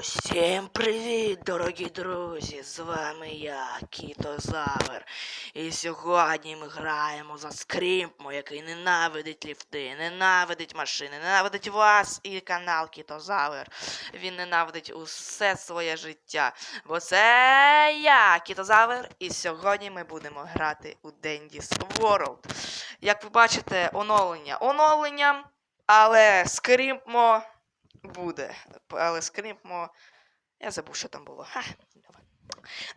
Усім привіт, дорогі друзі! З вами я, Кітозавр. І сьогодні ми граємо за скрімпмо, який ненавидить ліфти, ненавидить машини, ненавидить вас і канал Кітозавр. Він ненавидить усе своє життя. Бо це я, Кітозавр, і сьогодні ми будемо грати у Денді World. Як ви бачите, оновлення оновленням, але скрімпмо буде. Але скріпмо. Я забув, що там було. Ха.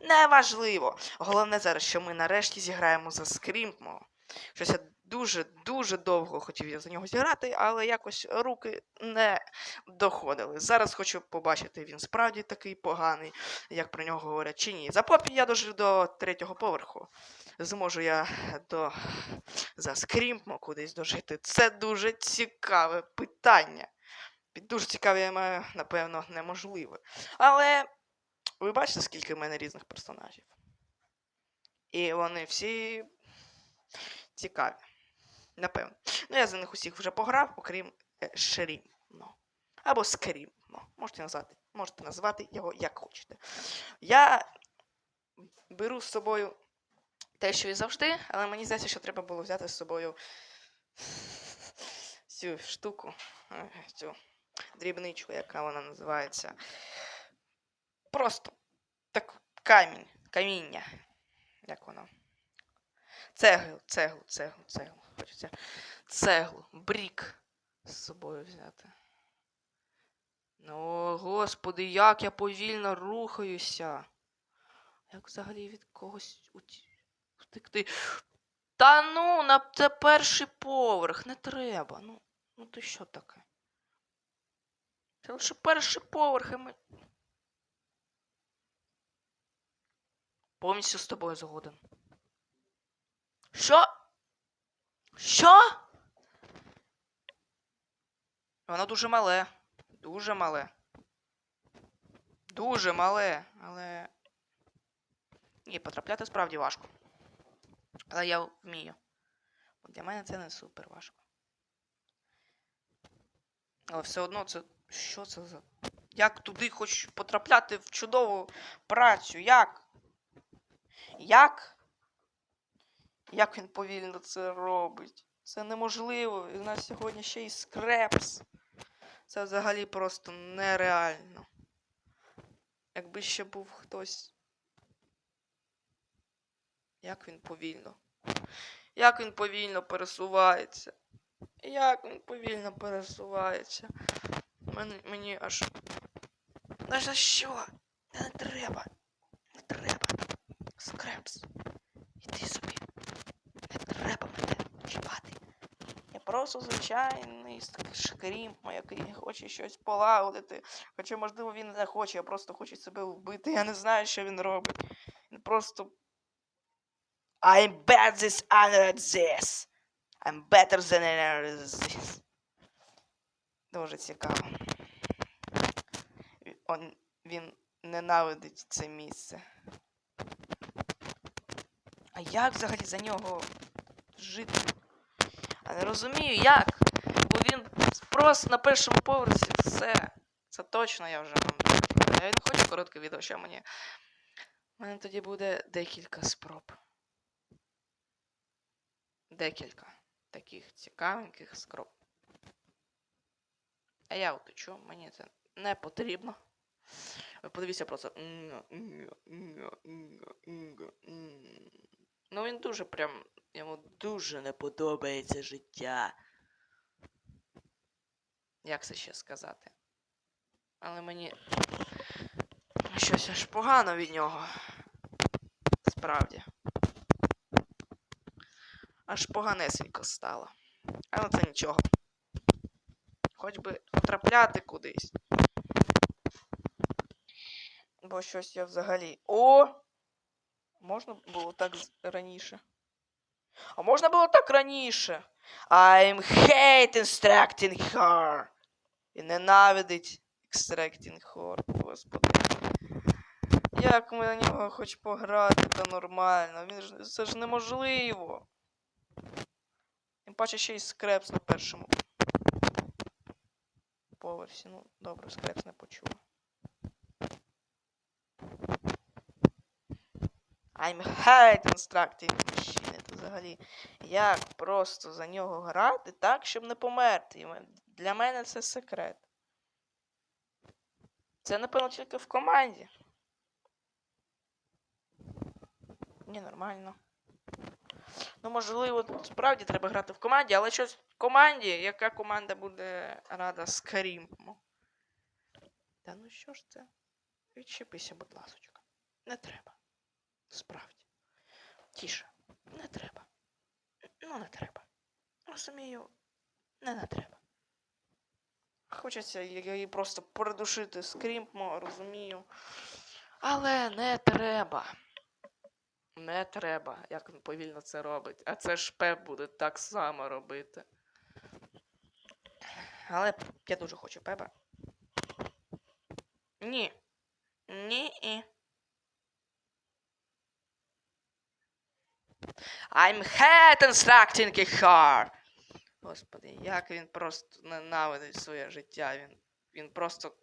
Неважливо. Головне зараз, що ми нарешті зіграємо за скрімпмо. Щось я дуже-дуже довго хотів за нього зіграти, але якось руки не доходили. Зараз хочу побачити, він справді такий поганий, як про нього говорять, чи ні. За попі я дожив до третього поверху. Зможу я до за скрімпмо кудись дожити. Це дуже цікаве питання. Під дуже цікаве, м- напевно, неможливо. Але ви бачите, скільки в мене різних персонажів. І вони всі цікаві. Напевно. Ну, я за них усіх вже пограв, окрім е, Шрімно. Або Скрімно. Можете назвати, можете назвати його як хочете. Я беру з собою те, що і завжди, але мені здається, що треба було взяти з собою цю штуку. е, Цю дрібничку, яка вона називається. Просто так камінь, каміння. Як воно? Цеглу, цеглу, цеглу, цеглу. Хочеться цеглу, брік з собою взяти. Ну, господи, як я повільно рухаюся. Як взагалі від когось втекти? Та ну, на це перший поверх, не треба. Ну, ну ти що таке? Це лише перший поверх, і ми. Повністю з тобою згоден. Що? Що? Воно дуже мале. Дуже мале. Дуже мале, але. Ні, потрапляти справді важко. Але я вмію. Для мене це не супер важко. Але все одно це. Що це за. Як туди хоч потрапляти в чудову працю? Як? Як? Як він повільно це робить? Це неможливо. І в нас сьогодні ще й скрепс. Це взагалі просто нереально. Якби ще був хтось. Як він повільно. Як він повільно пересувається. Як він повільно пересувається. Мені, мені аж. Ну за що? Не треба. Не треба. Скрепс. Іди собі. Не треба мене чіпати. Я просто звичайний шкрім, який хоче щось полагодити. Хоча, можливо, він не хоче, а просто хоче себе вбити. Я не знаю, що він робить. Він просто. I'm bad this under this. I'm better than this. Дуже цікаво. Он, він ненавидить це місце. А як взагалі за нього жити? А не розумію, як? Бо він просто на першому поверсі все. Це точно я вже вам. Я не хочу коротке відео, що мені. У мене тоді буде декілька спроб. Декілька таких цікавеньких спроб. А я утечу, мені це не потрібно. Подивіться просто. Ну він дуже прям. Йому дуже не подобається життя. Як це ще сказати? Але мені щось аж погано від нього. Справді. Аж поганесенько стало. Але це нічого. Хоч би потрапляти кудись. Бо щось я взагалі. О! Можна було так раніше. А можна було так раніше. I'm hate extracting her. І ненавидить extracting her, господи. Як ми на нього хоч пограти, та нормально. Він ж це ж неможливо. Тим паче ще й скрепс на першому поверсі. Ну, добре, скрекс не почула. I'm hate constructing мужчини. Це взагалі. Як просто за нього грати так, щоб не померти. Для мене це секрет. Це, напевно, тільки в команді. Ні, нормально. Ну, можливо, справді треба грати в команді, але щось в команді, яка команда буде рада з Карімпом? Та ну що ж це? Відчепися, будь ласочка. Не треба. Справді. Тіше. Не треба. Ну, не треба. Розумію, не, не треба. Хочеться її просто придушити скрімпмо, розумію. Але не треба. Не треба, як він повільно це робить. А це ж Пеп буде так само робити. Але я дуже хочу Пепа. Ні. Ні. I'm head instructing her. Господи, як він просто ненавидить своє життя. Він, він просто.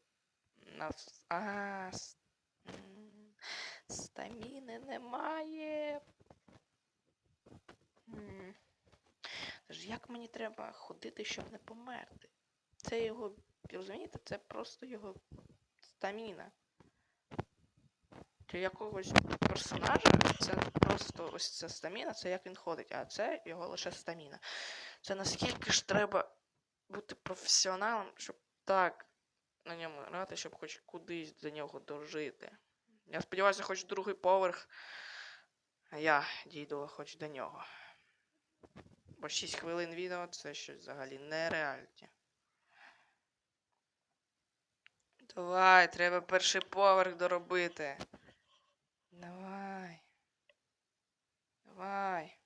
А, стаміни немає. Тож як мені треба ходити, щоб не померти? Це його, розумієте, це просто його стаміна. Для якогось персонажа це просто ось ця стаміна, це як він ходить, а це його лише стаміна. Це наскільки ж треба бути професіоналом, щоб так на ньому грати, щоб хоч кудись до нього дожити. Я сподіваюся, хоч другий поверх, а я дійду хоч до нього. Бо 6 хвилин відео це щось взагалі нереальне. Давай, треба перший поверх доробити. Давай. Давай.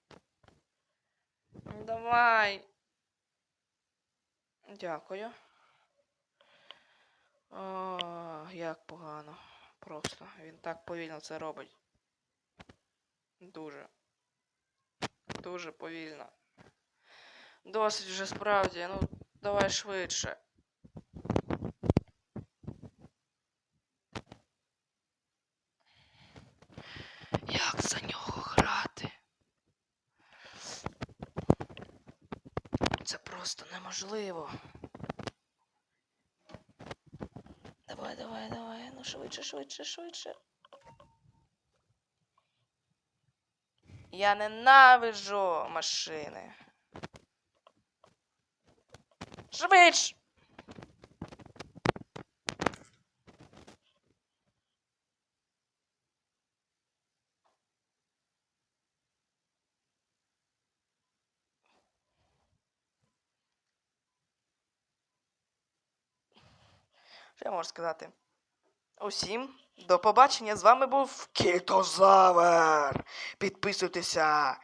Ну, Давай. Дякую. О, як погано. Просто. Він так повільно це робить. Дуже. Дуже повільно. Досить вже справді. Ну, давай швидше. Як за нього грати? Це просто неможливо. Давай, давай, давай. Ну швидше, швидше, швидше. Я ненавиджу машини. Швидш! Що я можу сказати? Усім до побачення. З вами був Кітозавер. Підписуйтеся